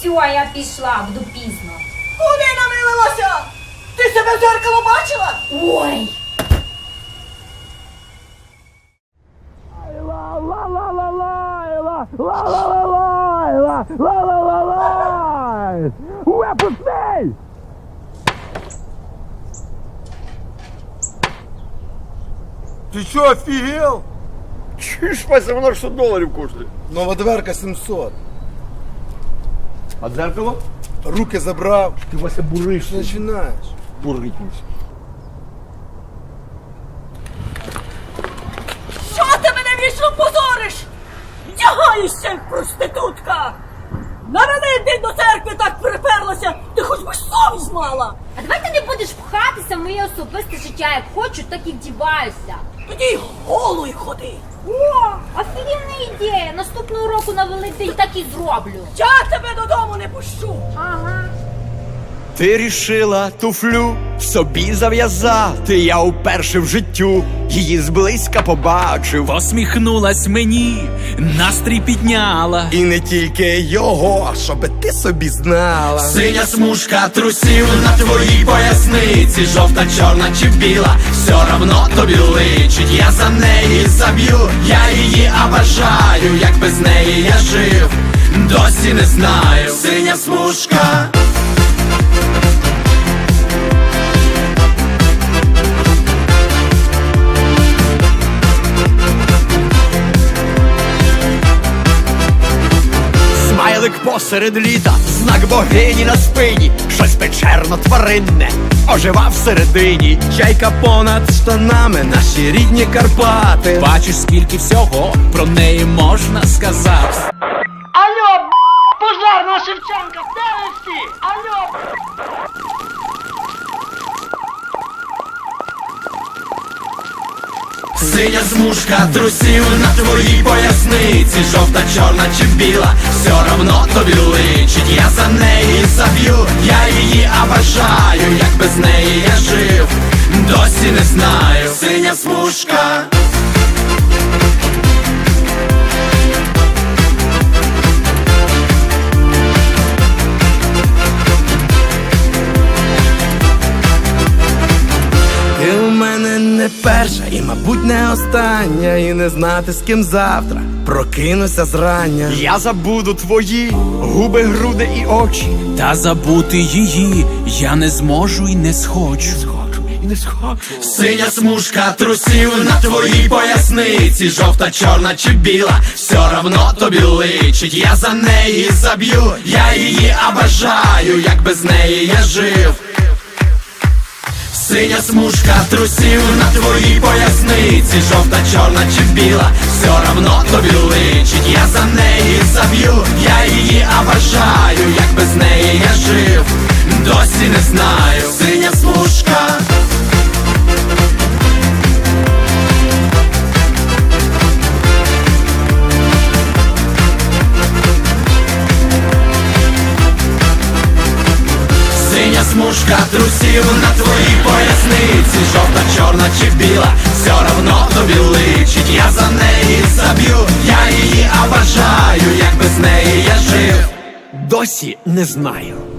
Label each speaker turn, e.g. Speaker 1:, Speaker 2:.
Speaker 1: Все, я пішла, буду пізно.
Speaker 2: Куди намилилася? Ти себе в дзеркало бачила?
Speaker 1: Ой!
Speaker 3: Ти що, офігел?
Speaker 4: Чуєш, Вася, вона ж 100 доларів коштує.
Speaker 3: Нова дверка 700.
Speaker 4: А дзеркало?
Speaker 3: Руки забрав.
Speaker 4: Ти Вася буриш.
Speaker 3: Починаєш?
Speaker 4: Бурить
Speaker 2: Що ти мене вічно позориш? Вдягаєшся, як проститутка! На Великдень до церкви так приперлася, ти хоч би совість мала!
Speaker 1: А давай ти не будеш пхатися в моє особисте життя, як хочу, так і вдіваюся.
Speaker 2: Тоді й голий ходи!
Speaker 1: Ідея! Наступного року на Великдень так і зроблю.
Speaker 2: Я тебе додому не пущу!
Speaker 1: Ага.
Speaker 5: Ти рішила туфлю собі зав'язати. Я уперше в життю її зблизька побачив.
Speaker 6: Посміхнулась мені, настрій підняла.
Speaker 5: І не тільки його, щоби ти собі знала.
Speaker 6: Синя смужка трусів на твоїй поясниці, жовта, чорна чи біла, все равно тобі личить. Я за неї заб'ю, я її обожаю, як без неї я жив, досі не знаю. Синя смужка.
Speaker 5: Смайлик посеред літа, знак богині на спині, щось печерно тваринне, ожива всередині. Чайка понад штанами, наші рідні Карпати.
Speaker 6: Бачиш, скільки всього про неї можна сказати.
Speaker 2: Алло, б***, пожарна Шевченка, де ви? Алло!
Speaker 6: Синя смужка трусів на твоїй поясниці, жовта, чорна чи біла, все равно тобі личить. Я за неї заб'ю, я її обожаю, як без неї я жив, досі не знаю. Синя смужка.
Speaker 5: Не перша і, мабуть, не остання, і не знати з ким завтра прокинуся зрання. Я забуду твої губи, груди і очі.
Speaker 6: Та забути її я не зможу і не схочу.
Speaker 5: Не схочу.
Speaker 6: Синя смужка трусів на твоїй поясниці, жовта, чорна чи біла, все равно тобі личить. Я за неї заб'ю, я її обожаю, як без неї я жив. Синя смужка трусів на твоїй поясниці, жовта, чорна чи біла, все равно тобі личить. Я за неї заб'ю, я її обожаю, як без неї смужка трусів на твоїй поясниці, жовта, чорна чи біла, все равно тобі личить. Я за неї заб'ю, я її обожаю, як без неї я жив.
Speaker 5: Досі не знаю.